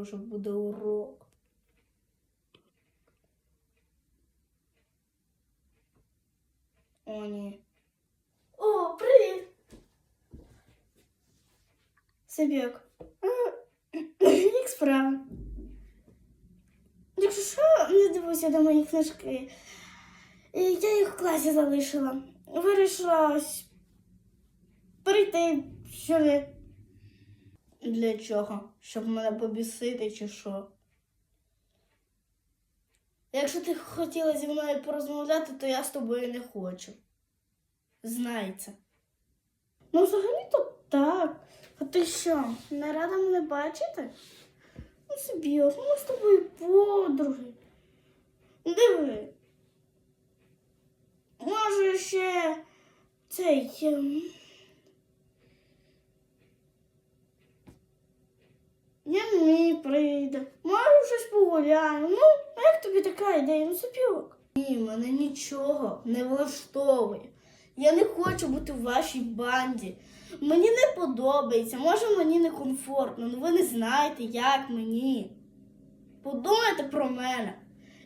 вже буде урок. О, ні. О, привіт! Собік. Як справа? Якщо що, не дивуйся до мої книжки. І Я їх в класі залишила. Вирішила ось прийти сюди. Для чого? Щоб мене побісити чи що? Якщо ти хотіла зі мною порозмовляти, то я з тобою не хочу. Це. Ну, взагалі-то так. А ти що, не рада мене бачити? Ну, собі, ми з тобою подруги. Диви. Може ще цей. Прийде. Може щось погуляємо. Ну, а як тобі така ідея? Ну, сопілок. Ні, мене нічого не влаштовує. Я не хочу бути в вашій банді. Мені не подобається, може мені не комфортно, ну ви не знаєте, як мені. Подумайте про мене.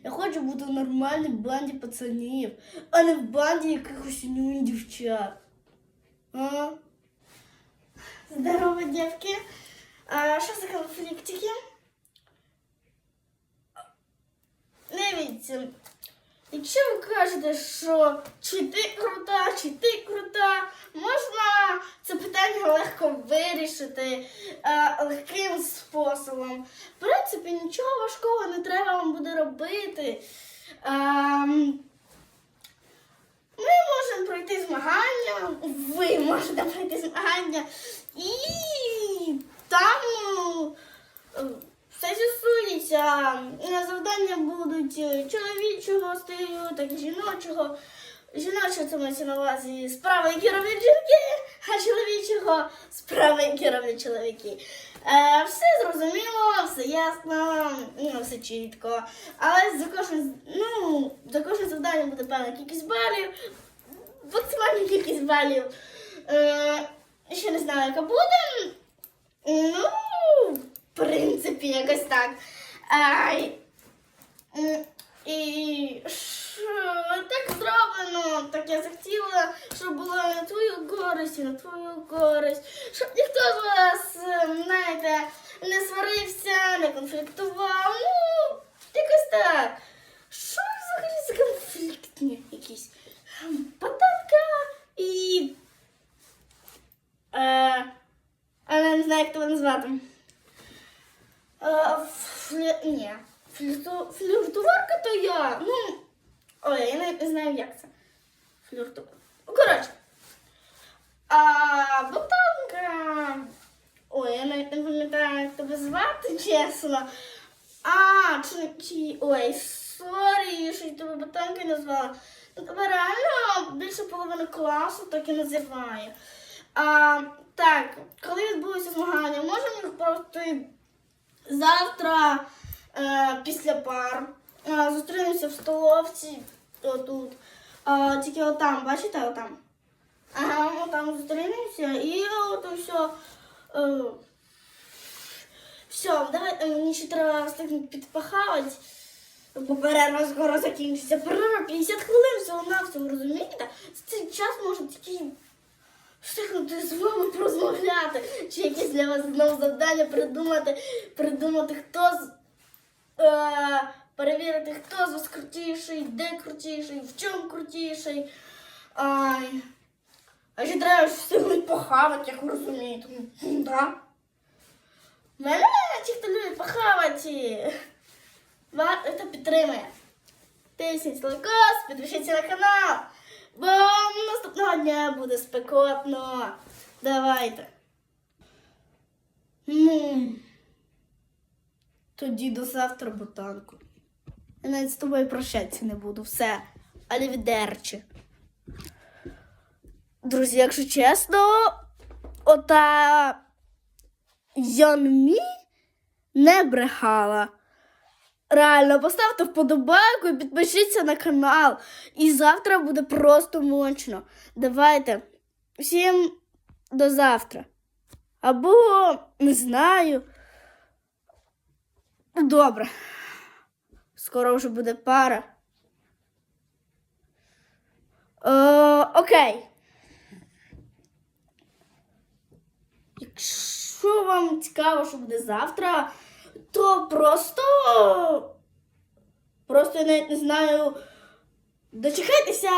Я хочу бути в нормальній банді пацанів, а не в банді якихось нюнь дівчат. А? Здорово, дівки. Що за конфліктики? Дивіться, якщо ви кажете, що чи ти крута, чи ти крута, можна це питання легко вирішити а, легким способом. В принципі, нічого важкого не треба вам буде робити. А, ми можемо пройти змагання, ви можете пройти змагання, і там е, все з'ясується. Завдання будуть е, чоловічого стилю, так і жіночого. Жіночого це мається на увазі справи, які роблять жінки, а чоловічого справи, які роблять чоловіки. Е, все зрозуміло, все ясно, ну, все чітко. Але за кожне, ну, за кожне завдання буде певна кількість балів, максимальна кількість балів. Е, ще не знаю, яка буде. Ну, в принципі, якось так. М, І так зроблено, так я захотіла, щоб було на твою користь, на твою користь, щоб ніхто з вас, е, знаєте, не сварився, не конфліктував. Ну, якось так. Що взагалі за конфліктні якісь? Пататка і. Е, але не знаю, як тебе назвати. Е, флі... Ні. Флірту... Фліртуварка то я. Ну. Ой, я навіть не знаю, як це. Флірту. Коротше. А ботанка. Ой, я навіть не пам'ятаю, як тебе звати, чесно. А, чи, чи... Ой, сорі, що я тебе ботанкою назвала. Ну, тебе реально більше половини класу так і називає. А, так, коли відбулися змагання, можемо просто завтра е, після пар е, зустрінемося в столовці отут. Е, тільки отам, бачите, отам. Ага, отам зустрінемося і от все. Е, все, давай, е, мені ще треба встигнути підпахати. Бо перерва скоро закінчиться. Перерва 50 хвилин всього на всього, розумієте? Цей час можна тільки встигнути з вами порозмовляти. Чи якісь для вас знову завдання придумати, придумати, хто з. Е, перевірити, хто з вас крутіший, де крутіший, в чому крутіший. Ай. А ще треба встигнути похавати, як ви розумієте. Да? Мене ті, хто любить похавати. Ва- Это підтримує. Тисніть лайкос, підпишіться на канал. Бо наступного дня буде спекотно. Давайте. Ну. Тоді до завтра, ботанку. Я навіть з тобою прощатися не буду. Все. Алівідерчі. Друзі, якщо чесно, ота Йонмі не брехала. Реально, поставте вподобайку і підпишіться на канал. І завтра буде просто мощно. Давайте. Всім до завтра. Або не знаю. Добре. Скоро вже буде пара. Е, окей. Якщо вам цікаво, що буде завтра, то просто. Просто навіть не знаю. Дочекайтеся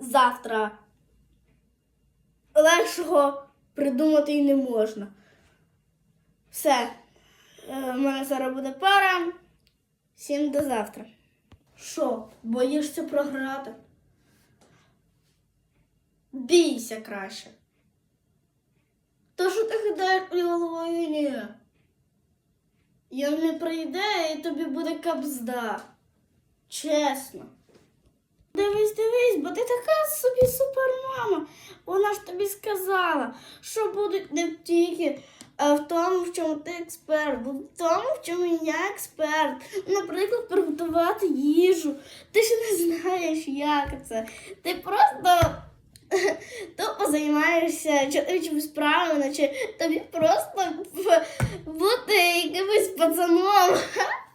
завтра. Легшого придумати і не можна. Все. Е, У мене зараз буде пара. Всім до завтра. Що, боїшся програти? Бійся краще. То що ти кидаєш мені головою ні? Я не прийде і тобі буде капзда. Чесно. Дивись, дивись, бо ти така собі супермама. Вона ж тобі сказала, що будуть не тільки а в тому, в чому ти експерт, бо в тому, в чому я експерт. Наприклад, приготувати їжу. Ти ще не знаєш, як це. Ти просто тупо займаєшся чоловічими справами, наче тобі просто бути якимось пацаном.